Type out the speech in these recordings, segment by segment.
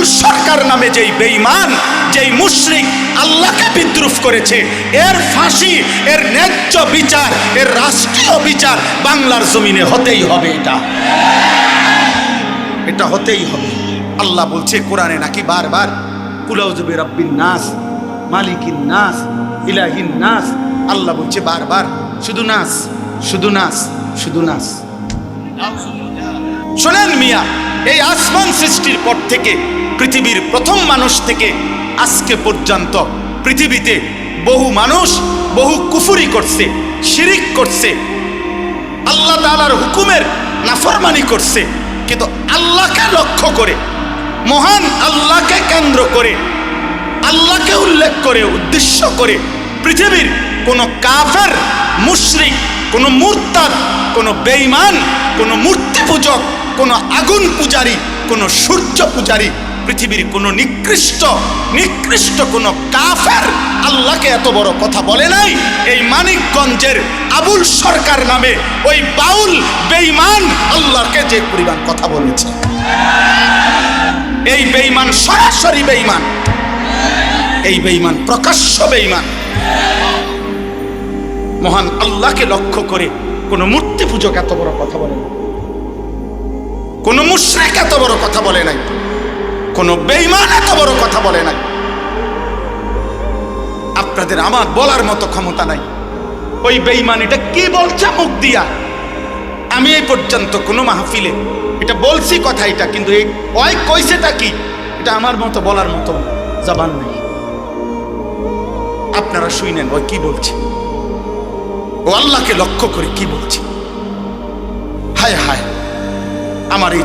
আবুল সরকার নামে যেই বেঈমান, যেই মুশরিক আল্লাহকে বিদ্রুপ করেছে, এর ফাঁসি, এর ন্যায্য বিচার, এর রাষ্ট্রীয় বিচার বাংলার জমিনে হতেই হবে এটা। এটা হতেই হবে। আল্লাহ বলছে কোরআনে নাকি বারবার কুলাউজবে রব্বিন নাস, মালিকিন নাস, ইলাহিন নাস। আল্লাহ বলছে বারবার, শুধু নাস শুধু নাস শুধু নাস। শোনেন মিয়া, এই আসমান সৃষ্টির পর থেকে পৃথিবীর প্রথম মানুষ থেকে আজকে পর্যন্ত পৃথিবীতে বহু মানুষ বহু কুফুরি করছে, শিরিক করছে, আল্লাহ তাআলার হুকুমের নাফরমানি করছে। কিন্তু আল্লাহকে লক্ষ্য করে, মহান আল্লাহকে কেন্দ্র করে, আল্লাহকে উল্লেখ করে, উদ্দেশ্য করে পৃথিবীর কোনো কাফের, মুশরিক, কোনো মুরতাদ, কোনো বেঈমান, কোনো মূর্তি পূজক, কোনো আগুন পূজারী, কোনো সূর্য পূজারী পৃথিবীর কোনো নিকৃষ্ট নিকৃষ্ট কোনো কাফের আল্লাহকে এত বড় কথা বলে নাই। এই মানিকগঞ্জের আবুল সরকার নামে ওই বাউল বেঈমান আল্লাহকে যে পরিমাণ কথা বলেছে। এই বেঈমান সরাসরি বেঈমান। এই বেঈমান প্রকাশ্য বেঈমান। মহান আল্লাহকে লক্ষ্য করে কোন মূর্তি পূজক এত বড় কথা বলে না কোন মুশরিক এত বড় কথা বলে নাই। কোন বেঈমান এত বড় কথা বলে নাই। আপনাদের আমার বলার মতো ক্ষমতা নাই। ওই বেঈমান এটা কি বলছে মুখ দিয়া? আমি এই পর্যন্ত কোনো মাহফিলে, এটা বলছি কথা এটা, কিন্তু এই ওই কইছে কইছেটা কি? এটা আমার মতো বলার মতো জবান নেই। আপনারা শুনেন ওই কি বলছে? ও আল্লাহকে লক্ষ্য করে কি বলছে? হায় হায়, আমার এই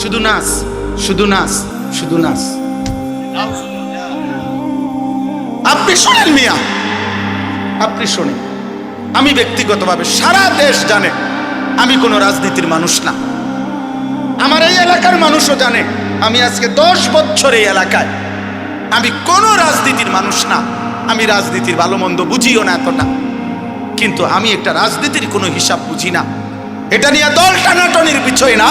শুধু নাস শুধু নাস শুধু নাস আপনি শোনেন মিয়া, আপনি শোনেন। আমি ব্যক্তিগতভাবে সারা দেশ জানে, আমি কোনো রাজনীতির মানুষ না। আমার এই এলাকার মানুষও জানে, আমি আজকে দশ বছর এই এলাকায়। আমি কোনো রাজনীতির মানুষ না, আমি রাজনীতির ভালো মন্দ বুঝিও না এতটা। কিন্তু আমি একটা রাজনীতির কোনো হিসাব বুঝি না। এটা নিয়ে দল টানাটনির বিষয় না।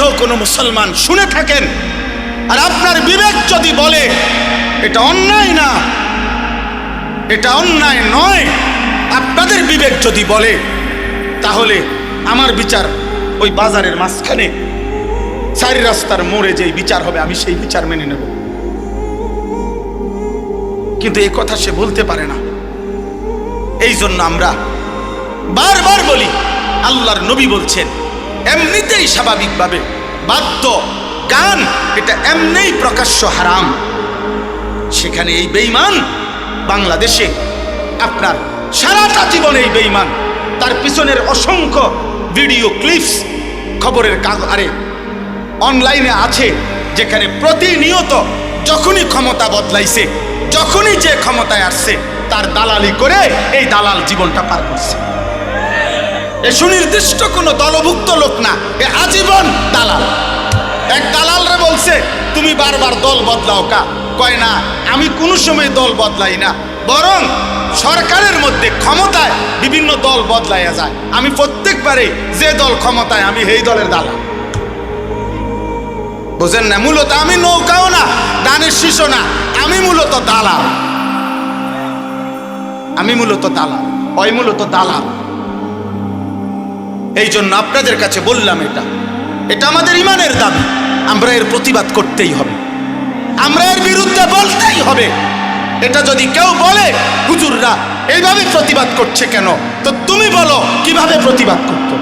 আপনাদের কোনো মুসলমান শুনে থাকেন। আর আপনার বিবেক যদি বলে, এটা অন্যায় না, এটা অন্যায় নয়, আপনাদের বিবেক যদি বলে, তাহলে আমার বিচার ওই বাজারের মাঝখানে, চারি রাস্তার মোড়ে যেই বিচার হবে, আমি সেই বিচার মেনে নেব। কিন্তু এই কথা সে বলতে পারে না। এই জন্য আমরা বারবার বলি, আল্লাহর নবী বলছেন এমনিতেই স্বাভাবিকভাবে। বাদ্য, গান, এটা এমনিই প্রকাশ্য হারাম। সেখানে এই বেঈমান বাংলাদেশে আপনার সারাটা জীবন এই বেঈমান। তার পিছনের অসংখ্য ভিডিও ক্লিপস খবরের কাগ আরে, অনলাইনে আছে, যেখানে প্রতিনিয়ত যখনই ক্ষমতা বদলাইছে, যখনই যে ক্ষমতায় আসছে, তার দালালি করে এই দালাল জীবনটা পার করছে। এ সুনির্দিষ্ট কোনো দলভুক্ত লোক না, এ আজীবন দালাল। এক দালালরে বলছে, তুমি বারবার দল বদলাও কা? কয়, না, আমি কোনো সময় দল বদলাই না, বরং সরকারের মধ্যে ক্ষমতায় বিভিন্ন দল বদলাইয়া যায়। আমি প্রত্যেকবারে যে দল ক্ষমতায়, আমি এই দলের দালাল। বুঝেন না, মূলত আমি নৌকাও না, দানের শিশু না, আমি মূলত দালাল। আমি মূলত দালাল ওই মূলত দালাল। এই জন্য আপনাদের কাছে বললাম এটা। এটা আমাদের ইমানের দাবি। আমরা এর প্রতিবাদ করতেই হবে। আমরা এর বিরুদ্ধে বলতেই হবে। এটা যদি কেউ বলে, হুজুররা এইভাবে প্রতিবাদ করছে কেন? তো তুমি বলো, কীভাবে প্রতিবাদ করতো?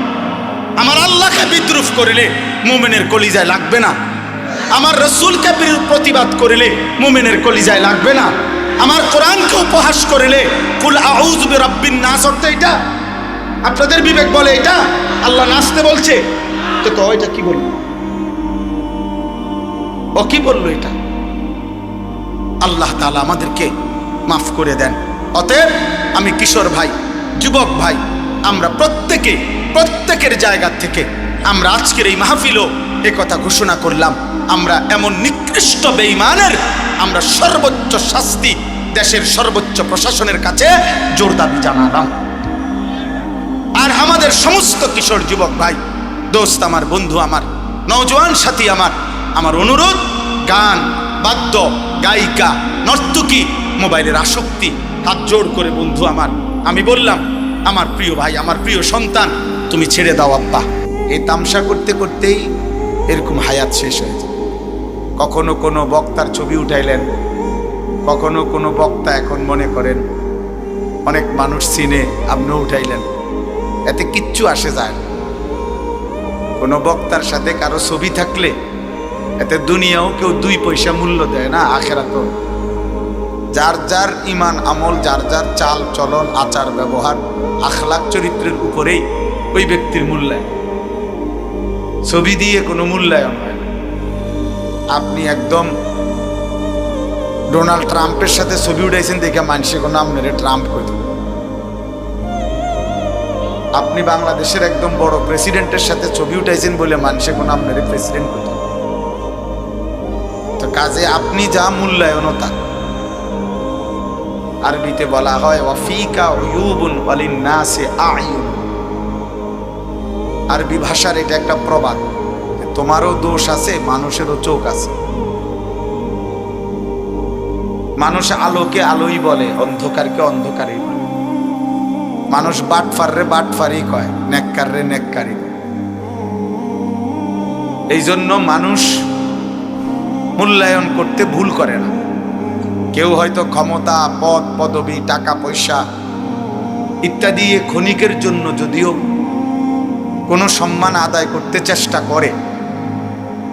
আমার আল্লাহকে বিদ্রুপ করিলে মুমিনের কলিজায় লাগবে না। আমার রসুলকে প্রতিবাদ করিলে মুমিনের কলিজায় লাগবে না। আমার কোরআনকে উপহাস করিলে, কুল আউজ রব্বিন না অর্থ এটা আপনাদের বিবেক বলে এটা? আল্লাহ নাচতে বলছে। তো তো এটা কি বলল? ও কি বলল এটা? আল্লাহ তালা আমাদেরকে মাফ করে দেন। অতএব আমি কিশোর ভাই, যুবক ভাই, আমরা প্রত্যেকে, প্রত্যেকের জায়গা থেকে আমরা আজকের এই মাহফিলও এ কথা ঘোষণা করলাম। আমরা এমন নিকৃষ্ট বেঈমানের আমরা সর্বোচ্চ শাস্তি দেশের সর্বোচ্চ প্রশাসনের কাছে জোর দাবি জানালাম। আর আমাদের সমস্ত কিশোর যুবক ভাই, দোস্ত আমার, বন্ধু আমার, নওজোয়ান সাথী আমার আমার অনুরোধ, গান, বাদ্য, গায়িকা, নর্তকী, মোবাইলের আসক্তি, হাত জোর করে বন্ধু আমার, আমি বললাম, আমার প্রিয় ভাই, আমার প্রিয় সন্তান, তুমি ছেড়ে দাও আব্বা। এই তামসা করতে করতেই এরকম হায়াত শেষ হয়েছে কখনো কোনো বক্তার ছবি উঠাইলেন, কখনো কোনো বক্তা এখন মনে করেন, অনেক মানুষ চিনে আপনিও উঠাইলেন। এতে কিচ্ছু আসে যায় না। কোনো বক্তার সাথে কারও ছবি থাকলে এতে দুনিয়াও কেউ দুই পয়সা মূল্য দেয় না আখেরা তো যার যার ইমান আমল, যার যার চাল, চলন, আচার, ব্যবহার আখলাক চরিত্রের উপরেই ওই ব্যক্তির মূল্যায়ন। ছবি দিয়ে কোনো মূল্যায়ন হয় না। আপনি একদম ডোনাল্ড ট্রাম্পের সাথে ছবি উঠাইছেন দেখে মানুষে কোনো আপনার ট্রাম্প করতে আপনি বাংলাদেশের একদম বড় প্রেসিডেন্টের সাথে ছবি উঠাইছেন বলে মানুষে কোনো আপনার প্রেসিডেন্ট করতে তো কাজে আপনি যা মূল্যায়নও তা। আরবিতে বলা হয়, ওয়াফিকা উয়ুবুন ওয়ালিন নাসে আয়ুন আরবি ভাষার এটা একটা প্রবাদ। তোমারও দোষ আছে, মানুষেরও চোখ আছে। মানুষ আলোকে আলোই বলে, অন্ধকারকে অন্ধকারই মানুষ বাটফার রে বাটফারই কয়, নেককার রে, নেককারই। এই জন্য মানুষ মূল্যায়ন করতে ভুল করে না। কেউ হয়তো ক্ষমতা, পদ, পদবি, টাকা, পয়সা ইত্যাদি এ ক্ষণিকের জন্য যদিও কোনো সম্মান আদায় করতে চেষ্টা করে,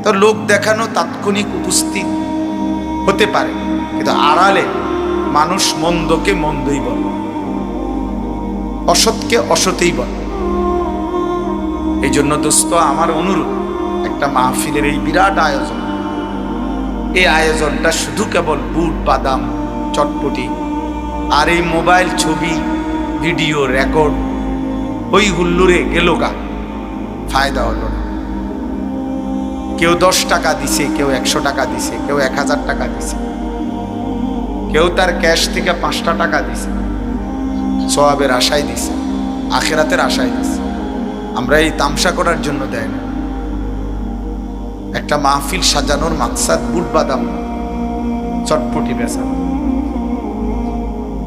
তো লোক দেখানো তাৎক্ষণিক উপস্থিত হতে পারে। কিন্তু আড়ালে মানুষ মন্দকে মন্দই বলে। অসৎকে অসতেই বলে। এই জন্য দোস্ত, আমার অনুরোধ, একটা মাহফিলের এই বিরাট আয়োজন। এই আয়োজনটা শুধু কেবল বুট, বাদাম, চটপটি আর এই মোবাইল ছবি, ভিডিও, রেকর্ড, ওই হুল্লুরে গেল গা। ফায়দা হলো না। কেউ দশ টাকা দিছে, কেউ একশো টাকা দিছে, কেউ এক হাজার টাকা দিছে, কেউ তার ক্যাশ থেকে পাঁচটা টাকা দিছে। সবাবের আশায় দিছে, আখেরাতের আশায় দিছে। আমরা এই তামসা করার জন্য দেয় না। একটা মাহফিল সাজানোর মাকসাদ বুট বাদাম চটপটি বেচা।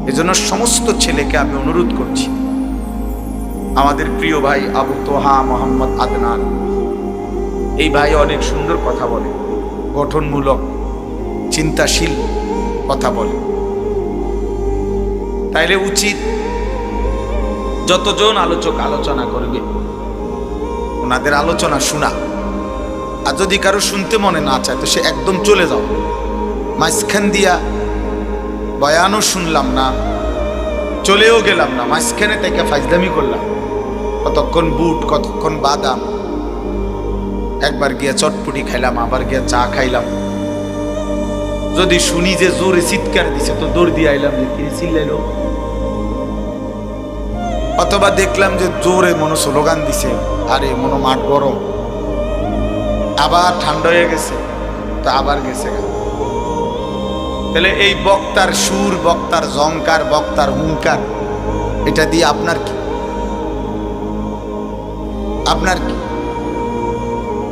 এজন্য সমস্ত ছেলেকে আমি অনুরোধ করছি, আমাদের প্রিয় ভাই আবু তোহা মোহাম্মদ আদনান, এই ভাই অনেক সুন্দর কথা বলে, গঠনমূলক, চিন্তাশীল কথা বলে। তাইলে উচিত যতজন আলোচক আলোচনা করবে, ওনাদের আলোচনা শোনা। আর যদি কারও শুনতে মনে না চায়, তো সে একদম চলে যাও। মাঝখান দিয়া বয়ানও শুনলাম না, চলেও গেলাম না। মাঝখানে থেকে ফাইজদামি করলাম। কতক্ষণ বুট, কতক্ষণ বাদাম, একবার গিয়া চটপুটি খাইলাম, আবার গিয়া চা খাইলাম। যদি শুনি যে জোরে চিৎকার দিছে, তো দৌড় দিয়ে আইলাম যে কি চিল্লাইলো। অথবা দেখলাম যে জোরে মনো স্লোগান দিছে, আরে মনো মাঠ গরম। আবার ঠান্ডা হয়ে গেছে, তো আবার গেছে। তাহলে এই বক্তার সুর, বক্তার জংকার, বক্তার হুঙ্কার এটা দিয়ে আপনার কি? আপনার কি?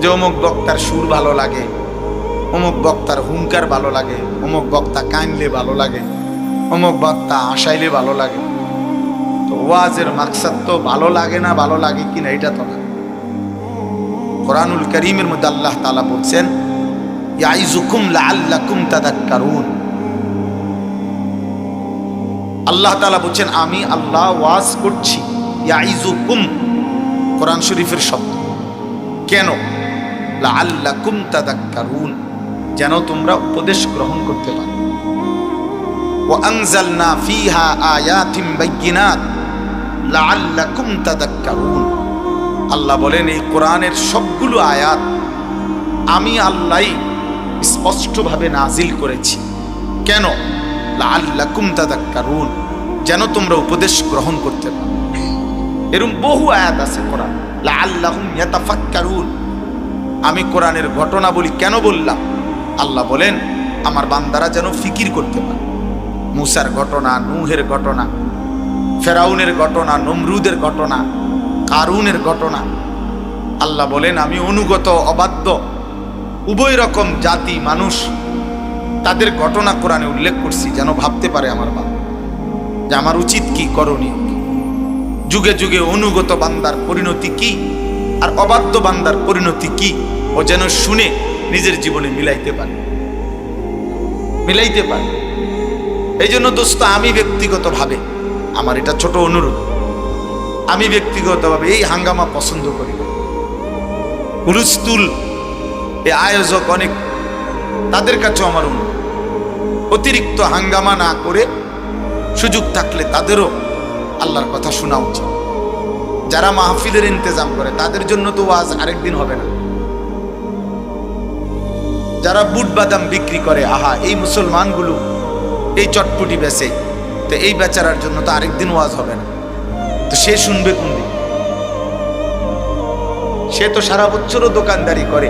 যে অমুক বক্তার সুর ভালো লাগে, অমুক বক্তার হুঙ্কার ভালো লাগে, অমুক বক্তা কানলে ভালো লাগে, অমুক বক্তা আসাইলে ভালো লাগে। তো ওয়াজের মাকসাদ তো ভালো লাগে না ভালো লাগে কিনা এটা তো না কোরআনুল করিমের মধ্যে আল্লাহ তাআলা বলছেন ইয়াইজুকুম লাআল্লাকুম তাদাক্কারুন আল্লাহ তাআলা বলছেন আমি আল্লাহ ওয়াজ করছি ইয়াইজুকুম কোরআন শরীফের শব্দ কেন লাআল্লাকুম তাদাক্কারুন যেন তোমরা উপদেশ গ্রহণ করতে পারো وأنزلنا فيها آيات بينات লাআল্লাকুম তাদাক্কারুন। আল্লাহ বলেন, এই কোরআনের সবগুলো আয়াত আমি আল্লাহ স্পষ্টভাবে নাজিল করেছি। কেন? লাআল্লাকুম তাদাক্কারুন, যেন তোমরা উপদেশ গ্রহণ করতে পারো। এরম বহু আয়াত আছে কোরআন। লাআল্লাহুম ইয়াতাফাক্কারুন। আমি কোরআনের ঘটনা বলি, কেন বললাম? আল্লাহ বলেন, আমার বান্দারা যেন ফিকির করতে পারে। মুসার ঘটনা, নুহের ঘটনা ফেরাউনের ঘটনা, নমরুদের ঘটনা, কারুনের ঘটনা। আল্লাহ বলেন, আমি অনুগত, অবাধ্য, উভয় রকম জাতি, মানুষ, তাদের ঘটনা কোরআনে উল্লেখ করছি যেন ভাবতে পারে আমার বাবা যে আমার উচিত কি করণীয়। যুগে যুগে অনুগত বান্দার পরিণতি কি? আর অবাধ্য বান্দার পরিণতি কি? ও যেন শুনে নিজের জীবনে মিলাইতে পারে। মিলাইতে পারে। এই জন্য দোস্ত, আমি ব্যক্তিগতভাবে আমার এটা ছোট অনুরোধ। আমি ব্যক্তিগতভাবে এই হাঙ্গামা পছন্দ করি না। হুলুস্তুল এ আয়োজক অনেক, তাদের কাছেও আমার অনুরোধ। অতিরিক্ত হাঙ্গামা না করে সুযোগ থাকলে তাদেরও আল্লাহর কথা শোনা উচিত। যারা মাহফিলের ইন্তজাম করে, তাদের জন্য তো আজ আরেকদিন হবে না। যারা বুট বাদাম বিক্রি করে, আহা, এই মুসলমানগুলো এই চটপটি বেচে তো এই বেচারার জন্য তো আরেকদিন ওয়াজ হবে না। তো সে শুনবে কোন দিন সে তো সারা বছরও দোকানদারি করে।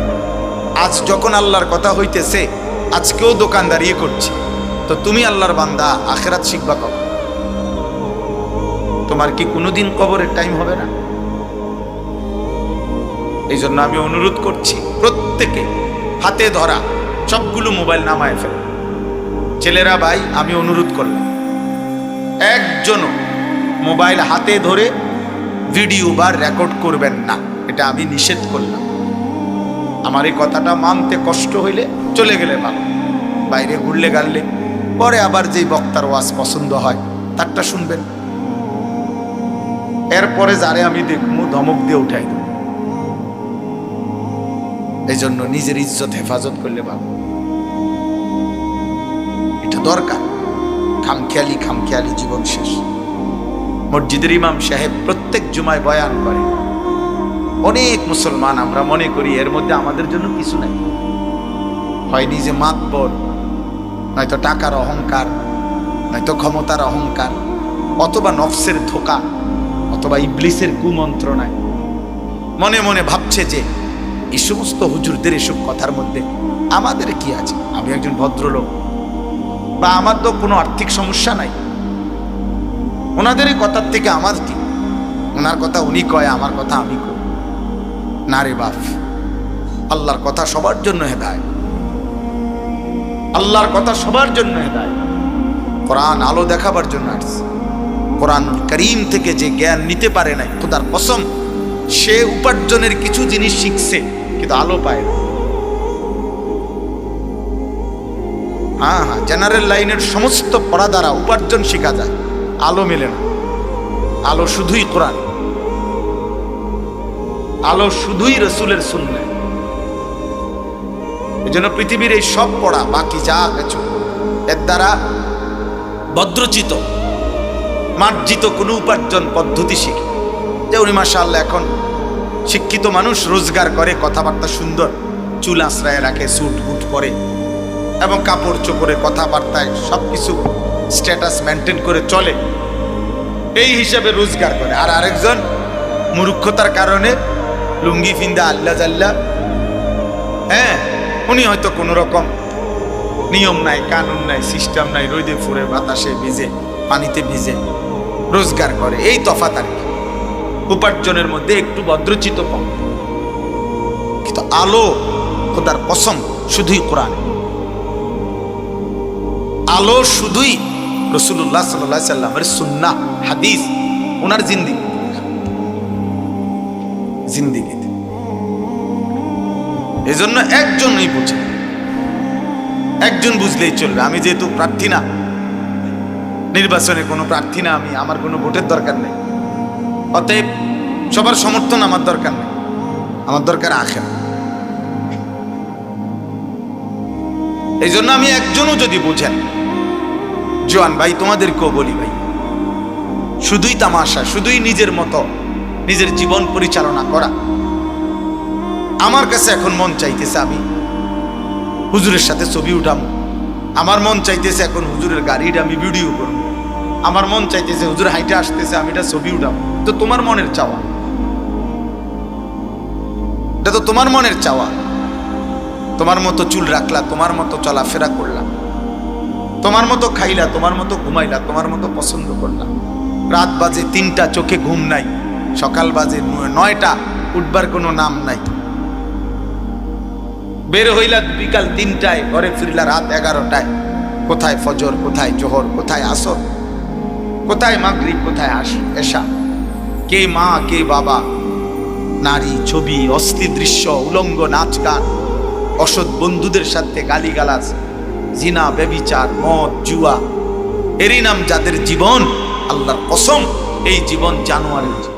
আজ যখন আল্লাহর কথা হইতেছে, আজকেও দোকানদারি করছে। তো তুমি আল্লাহর বান্দা, আখেরাত শিখবা কখন? তোমার কি কোনোদিন কবরের টাইম হবে না? এই জন্য আমি অনুরোধ করছি, প্রত্যেকে হাতে ধরা, সবগুলো মোবাইল নামায় ফেলে। ছেলেরা ভাই, আমি অনুরোধ করলাম। একজনও মোবাইল হাতে ধরে ভিডিও বা রেকর্ড করবেন না। এটা আমি নিষেধ করলাম। আমার এই কথাটা মানতে কষ্ট হইলে চলে গেলে ভালো। বাইরে ঘুরলে গাড়লে, পরে আবার যেই বক্তার ওয়াজ পছন্দ হয়, তারটা শুনবেন। এরপরে যারে আমি দেখব, ধমক দিয়ে উঠাই দেব। এই জন্য নিজের ইজ্জত হেফাজত করলে ভালো। এটা দরকার। খামখেয়ালি খামখেয়ালি জীবন শেষ। মসজিদের ইমাম সাহেব প্রত্যেক জুমায় বয়ান করে। অনেক মুসলমান আমরা মনে করি এর মধ্যে আমাদের জন্য কিছু নাই। হয় নিজে মাতবর, নয়তো টাকার অহংকার, নয়তো ক্ষমতার অহংকার, অথবা নফসের ধোকা, অথবা ইবলিসের কুমন্ত্রণায়। মনে মনে ভাবছে যে এই সমস্ত হুজুরদের এসব কথার মধ্যে আমাদের কি আছে? আমি একজন ভদ্রলোক। বা আমার তো কোনো আর্থিক সমস্যা নাই। ওনাদের এই কথার থেকে আমার কি? ওনার কথা উনি কয়, আমার কথা আমি কই না রে বাপ, আল্লাহর কথা সবার জন্য হেদায় আল্লাহর কথা সবার জন্য হেদায় কোরআন আলো দেখাবার জন্য আসছে। কোরআন করিম থেকে যে জ্ঞান নিতে পারে নাই, খোদার কসম, সে উপার্জনের কিছু জিনিস শিখছে, কিন্তু আলো পায় না। হ্যাঁ হ্যাঁ জেনারেল লাইনের সমস্ত পড়া দ্বারা উপার্জন শেখা যায়। আলো মেলে না। আলো শুধুই কোরআন। আলো শুধুই রসুলের শুনলে এই জন্য পৃথিবীর এই সব পড়া, বাকি যা কিছু, এর দ্বারা বদ্রচিত মার্জিত কোনো উপার্জন পদ্ধতি শিখে। যে উনি মাসা আল্লাহ এখন শিক্ষিত মানুষ, রোজগার করে, কথাবার্তা সুন্দর, চুল আশ্রয় রাখে স্যুট বুট পরে। এবং কাপড় চোপড়ে কথাবার্তায় সব কিছু স্ট্যাটাস মেনটেন করে চলে। এই হিসাবে রোজগার করে। আর আরেকজন মূর্খতার কারণে লুঙ্গি ফিন্দা আল্লাহ জাল্লা হ্যাঁ উনি হয়তো কোনো রকম নিয়ম নাই, কানুন নাই সিস্টেম নাই, রোদে ফুরে বাতাসে ভিজে, পানিতে ভিজে রোজগার করে। এই তফাত আর কি। উপার্জনের মধ্যে একটু ভদ্রচিত কম। কিন্তু আলো খোদার কসম, শুধুই কোরআন। আলো শুধুই রসুল্লাহ সাল্লাহ সাল্লামের সুন্না হাদিস, ওনার জিন্দিগি। জিন্দিগিতে এজন্য একজনই বুঝে। একজন বুঝলেই চলবে। আমি যেহেতু প্রার্থী না, নির্বাচনে কোনো প্রার্থী না আমি, আমার কোনো ভোটের দরকার নেই। অতএব সবার সমর্থন আমার দরকার নেই। আমার দরকার আখের এই জন্য আমি একজনও যদি বুঝেন জোয়ান ভাই, তোমাদেরকেও বলি ভাই, শুধুই তামাশা, শুধুই নিজের মতো নিজের জীবন পরিচালনা করা। আমার কাছে এখন মন চাইতেছে আমি হুজুরের সাথে ছবি উঠাম। আমার মন চাইতেছে এখন হুজুরের গাড়িটা আমি ভিডিও করব আমার মন চাইতেছে হুজুর হাইটে আসতেছে, আমি এটা ছবি উঠাম। তো তোমার মনের চাওয়া। এটা তো তোমার মনের চাওয়া। তোমার মতো চুল রাখলা, তোমার মতো চলাফেরা করলা। তোমার মতো খাইলা, তোমার মতো ঘুমাইলা, তোমার মতো পছন্দ করলা। রাত বাজে তিনটা, চোখে ঘুম নাই। সকাল বাজে নয়টা, উঠবার কোনো নাম নাই। বের হইলা বিকাল তিনটায়, ঘরে ফিরলা রাত এগারোটায়। কোথায় ফজর, কোথায় জোহর, কোথায় আসর? কোথায় মাগরিব, কোথায় আস এসা কে মা, কে বাবা? নারী, ছবি, অস্থির দৃশ্য, উলঙ্গ নাচ গান, অসৎ বন্ধুদের সাথে গালিগালাজ জিনা বেবিচার মদ জুয়া এরই নাম যাদের জীবন আল্লাহর কসম এই জীবন জানোয়ারের জীবন